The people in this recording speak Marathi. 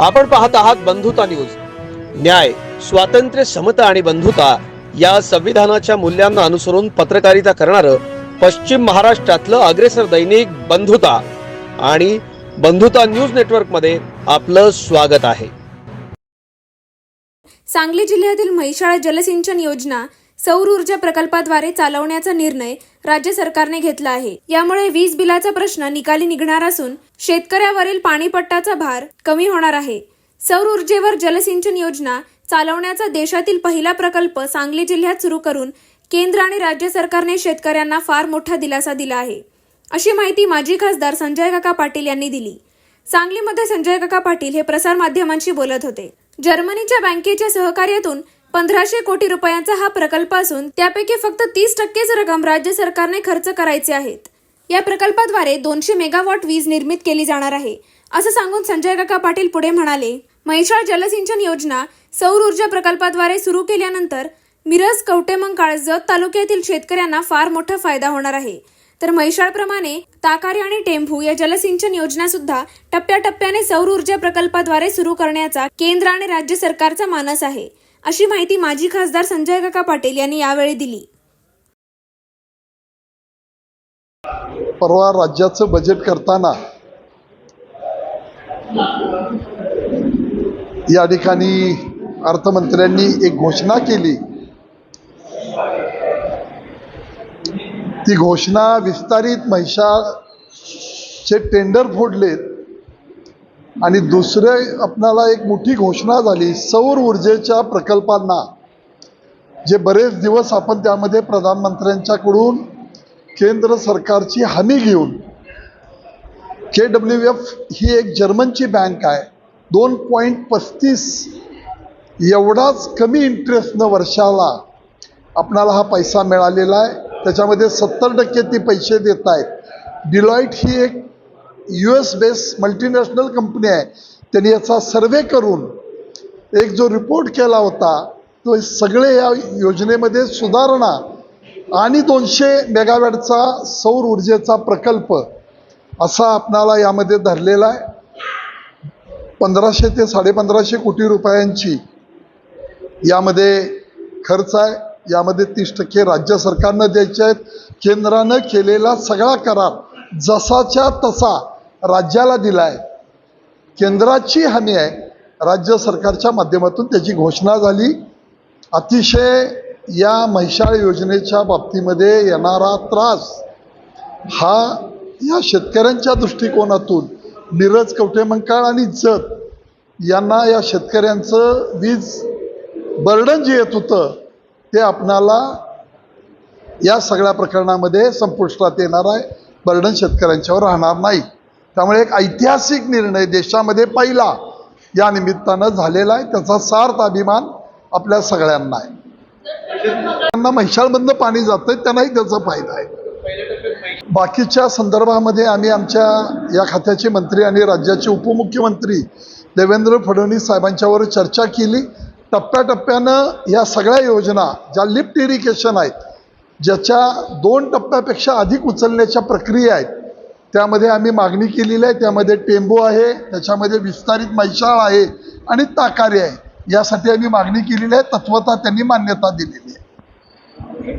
आपण पाहत आहात बंधुता न्यूज. न्याय स्वातंत्र्य समता आणि बंधुता या संविधानाच्या मूल्यांना अनुसरून पत्रकारिता करणारं पश्चिम महाराष्ट्रातलं अग्रेसर दैनिक बंधुता आणि बंधुता न्यूज नेटवर्कमध्ये आपलं स्वागत आहे. सांगली जिल्ह्यातील म्हैसाळ जलसिंचन योजना सौर ऊर्जा प्रकल्पाद्वारे चालवण्याचा निर्णय राज्य सरकारने घेतला आहे. यामुळे वीज बिलाचा प्रश्न निकाली निघणार असून शेतकऱ्यावरील पाणीपट्टाचा भार कमी होणार आहे. सौर ऊर्जेवर जलसिंचन योजना चालवण्याचा देशातील पहिला प्रकल्प सांगली जिल्ह्यात सुरू करून केंद्र आणि राज्य सरकारने शेतकऱ्यांना फार मोठा दिलासा दिला आहे. अशी माहिती माजी खासदार संजय काका पाटील यांनी दिली. सांगलीमध्ये संजय काका पाटील हे प्रसार माध्यमांशी बोलत होते. जर्मनीच्या बँकेच्या सहकार्यातून पंधराशे कोटी रुपयांचा हा प्रकल्प असून त्यापैकी फक्त तीस टक्केच रक्कम राज्य सरकारने खर्च करायचे आहेत. या प्रकल्पाद्वारे दोनशे मेगावॉट वीज निर्मित केली जाणार आहे. असं सांगून संजय काका पाटील पुढे म्हणाले म्हैसाळ जलसिंचन योजना सौर ऊर्जा प्रकल्पाद्वारे सुरू केल्यानंतर मिरज कवटेमंकाळ जत तालुक्यातील शेतकऱ्यांना फार मोठा फायदा होणार आहे. तर म्हैसाळप्रमाणे ताकारी आणि टेंभू या जलसिंचन योजना सुद्धा टप्प्याटप्प्याने सौर ऊर्जा प्रकल्पाद्वारे सुरू करण्याचा केंद्र आणि राज्य सरकारचा मानस आहे. अशी माहिती माजी खासदार संजय काका पाटील यांनी यावेळी दिली. परवा राज्याचं बजेट करताना या ठिकाणी अर्थमंत्र्यांनी एक घोषणा केली. ती घोषणा विस्तारित महिषाचे टेंडर फोडलेत. आणि दुसरे आपणाला एक मोठी घोषणा झाली सौर ऊर्जेच्या प्रकल्पांना. जे बरेच दिवस आपण त्यामध्ये प्रधानमंत्र्यांच्याकडून केंद्र सरकारची हमी घेऊन के डब्ल्यू एफ ही एक जर्मनची बँक आहे. दोन पॉईंट पस्तीस एवढाच कमी इंटरेस्टनं वर्षाला आपणाला हा पैसा मिळालेला आहे. त्याच्यामध्ये सत्तर टक्के ती पैसे देत आहेत. डिलॉईट ही एक U S base multinational company आहे. त्यांनी याचा सर्वे करून एक जो रिपोर्ट केला होता तो सगळे या योजनेमध्ये सुधारणा आणि दोनशे मेगावॅटचा सौर ऊर्जेचा प्रकल्प असा आपणाला यामध्ये धरलेला आहे. पंधराशे ते साडेपंधराशे कोटी रुपयांची यामध्ये खर्च आहे. यामध्ये तीस टक्के राज्य सरकारनं द्यायचे आहेत. केंद्रानं केलेला सगळा करार जसाच्या तसा राज्याला दिला आहे केंद्राची हमी आहे. राज्य सरकारच्या माध्यमातून त्याची घोषणा झाली. अतिशय या म्हैसाळ योजनेच्या बाबतीमध्ये येणारा त्रास हा या शेतकऱ्यांच्या दृष्टिकोनातून नीरज कवठेमंकाळ आणि जत यांना या शेतकऱ्यांचं वीज बर्डन जे येत होतं ते आपणाला या सगळ्या प्रकरणामध्ये संपुष्टात येणार आहे. बर्डन शेतकऱ्यांच्यावर राहणार नाही. त्यामुळे एक ऐतिहासिक निर्णय देशामध्ये पहिला या निमित्तानं झालेला आहे. त्याचा सार्थ अभिमान आपल्या सगळ्यांना आहे. त्यांना म्हैशाळमधनं पाणी जातंय त्यांनाही त्याचा फायदा आहे. बाकीच्या संदर्भामध्ये आम्ही आमच्या या खात्याचे मंत्री आणि राज्याचे उपमुख्यमंत्री देवेंद्र फडणवीस साहेबांच्यावर चर्चा केली. टप्प्याटप्प्यानं या सगळ्या योजना ज्या लिफ्ट इरिगेशन आहेत ज्याच्या दोन टप्प्यापेक्षा अधिक उचलण्याच्या प्रक्रिया आहेत त्यामध्ये आम्ही मागणी केलेली आहे त्यामध्ये टेंबो आहे त्याच्यामध्ये विस्तारित मैशाळ आहे आणि ताकारी आहे. यासाठी आम्ही मागणी केलेली आहे तत्वता त्यांनी मान्यता दिलेली आहे.